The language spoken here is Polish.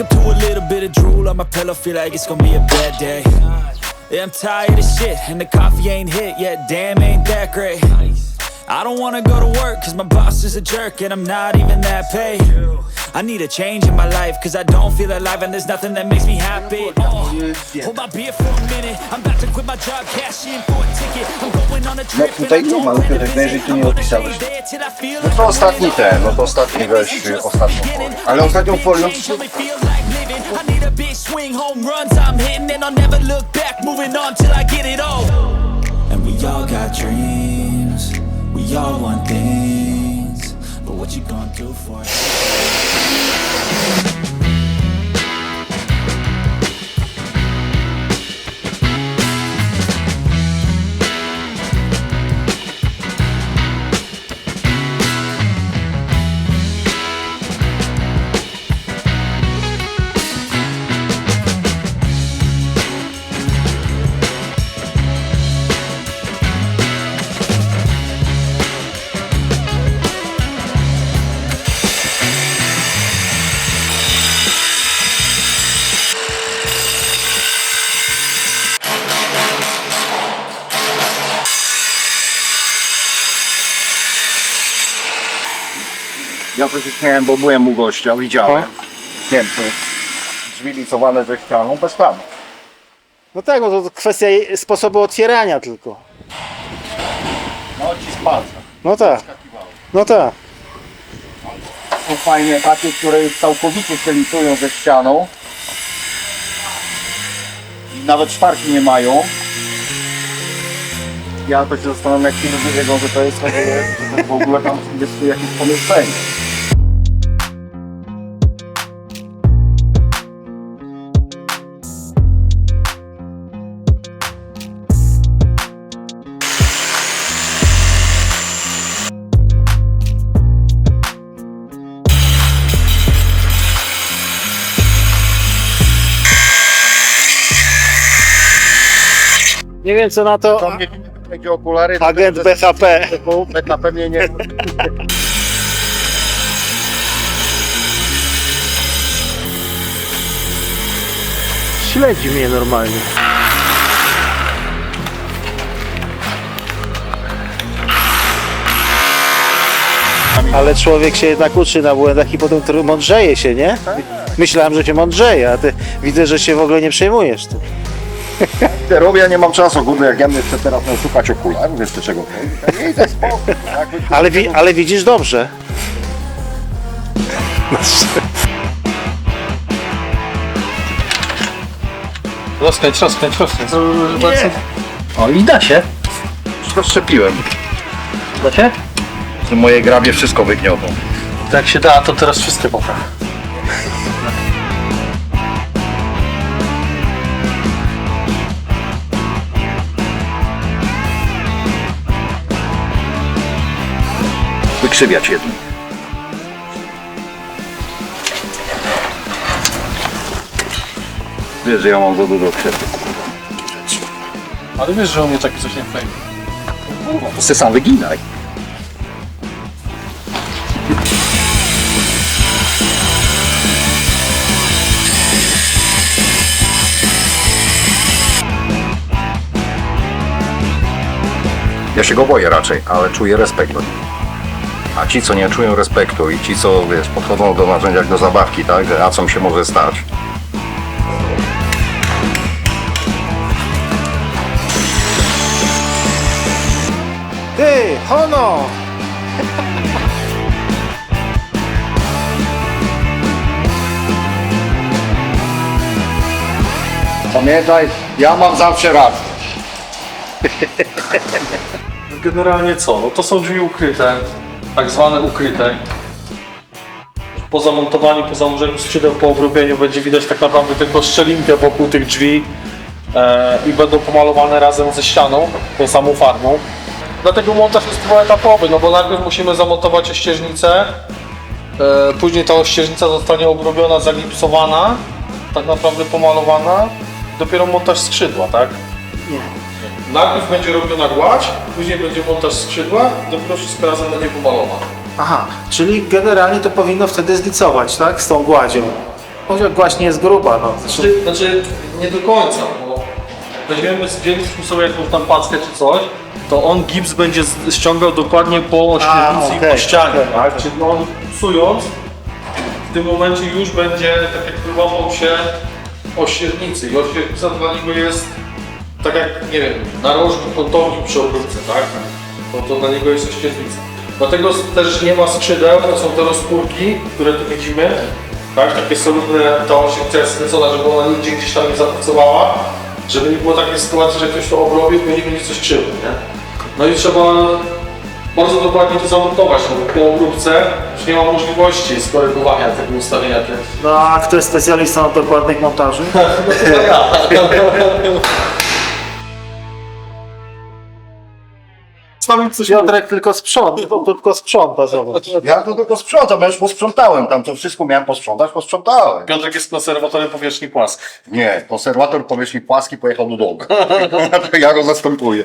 up to a little bit of drool on my pillow, feel like it's gonna be a bad day. Yeah, I'm tired of shit, and the coffee ain't hit yet. Damn, ain't that great. I don't wanna go to work, cause my boss is a jerk, and I'm not even that paid. I need a change in my life, cause I don't feel alive, and there's nothing that makes me happy. Oh, hold my beer for a minute, I'm about to quit my job, cash in for a ticket. I'm going on a trip, I tutaj nie ma, plan Piotrek, najwyżej tu nie opisałeś. stay there till I feel No to ostatni ten, no to ostatni weź ostatnią folię. Ale ostatnią folią I need a big swing, home runs I'm hitting, and I'll never look back. Moving on till I get it all. And we all got dreams, we all want things, but what you gonna do for it? Ja to się śmiałem, bo byłem u gościa, widziałem. Niemcy. Drzwi licowane ze ścianą, bez planu. No tak, no to kwestia sposobu otwierania tylko. No ci palca. No tak, no tak. Są fajnie takie, które już całkowicie się licują ze ścianą. I nawet szparki nie mają. Ja to się zastanawiam, jak ci ludzie wiedzą, że to jest, że to w ogóle tam jest jakieś pomieszczenie. Nie wiem co na to To mnie będzie okulary. to agent będzie- BHP. pewnie nie. Śledzi mnie normalnie. Ale człowiek się jednak uczy na błędach i potem tr- mądrzeje się, nie? Myślałem, że się mądrzeje, a ty widzę, że się w ogóle nie przejmujesz. Ty. Te robię, ja nie mam czasu, kurde, jak ja mnie chcę teraz no, szukać okularów, jeszcze czego. Nie jakby- Ale, wi- ale widzisz dobrze. Rozkręć, rozkręć, rozkręć. O i da się. Rozszczepiłem. Da się? Moje grabie wszystko wygniotą. To jak się da, to teraz wszyscy popraw. Wykrzywiać jedno. Wiesz, że ja mam za dużo krzepów. Ale wiesz, że u mnie takie coś nie wejdzie. To se sam wyginaj. Ja się go boję raczej, ale czuję respekt do niego. A ci, co nie czują respektu i ci, co wiesz, podchodzą do narzędzia jak do zabawki, tak, że a co mi się może stać, Ty, hono! Pamiętaj, ja mam zawsze rację. Generalnie co? No to są drzwi ukryte, tak zwane ukryte. Po zamontowaniu, po założeniu skrzydeł, po obrobieniu będzie widać tak naprawdę tylko szczelinkę wokół tych drzwi e, i będą pomalowane razem ze ścianą, tą samą farbą. Dlatego montaż jest dwuetapowy, no bo najpierw musimy zamontować ościeżnicę, e, później ta ościeżnica zostanie obrobiona, zagipsowana, tak naprawdę pomalowana, dopiero montaż skrzydła, tak? Najpierw będzie robiona gładź, później będzie montaż skrzydła, dopiero wszystko razem będzie pomalowane. Aha, czyli generalnie to powinno wtedy zlicować, tak? Z tą gładzią. Może właśnie jest gruba, no. Znaczy, znaczy nie do końca, bo weźmiemy, zdjęliśmy sobie jakąś tam packę czy coś, to on gips będzie z- ściągał dokładnie po ośmiornicy i okej, po ścianie, okej, tak? okej. Czyli on psując, w tym momencie już będzie tak jakby łapał się o średnicy i ośrednica dla niego jest tak jak, nie wiem, narożnik kątownik przy obróbce, tak? To, to dla niego jest ośrednica. Dlatego też nie ma skrzydeł, to są te rozpórki, które tu widzimy, tak? Takie solidne, ta ośrednica jest skręcona, żeby ona nigdzie gdzieś tam nie zapracowała, żeby nie było takiej sytuacji, że ktoś to obrobi, to nie będzie coś krzywdy, nie? No i trzeba bardzo dokładnie to zamontować, no bo po obróbce już nie ma możliwości skorygowania tego ustawienia tych No a kto jest specjalistą od dokładnych montaży? Sami coś Piotrek tylko sprząta, to tylko sprząta, zobacz. Ja to tylko sprzątam, ja już posprzątałem tam, to wszystko miałem posprzątać, posprzątałem. Piotrek jest konserwatorem powierzchni płaskiej. Nie, konserwator powierzchni płaskiej pojechał do domu. ja go zastępuję.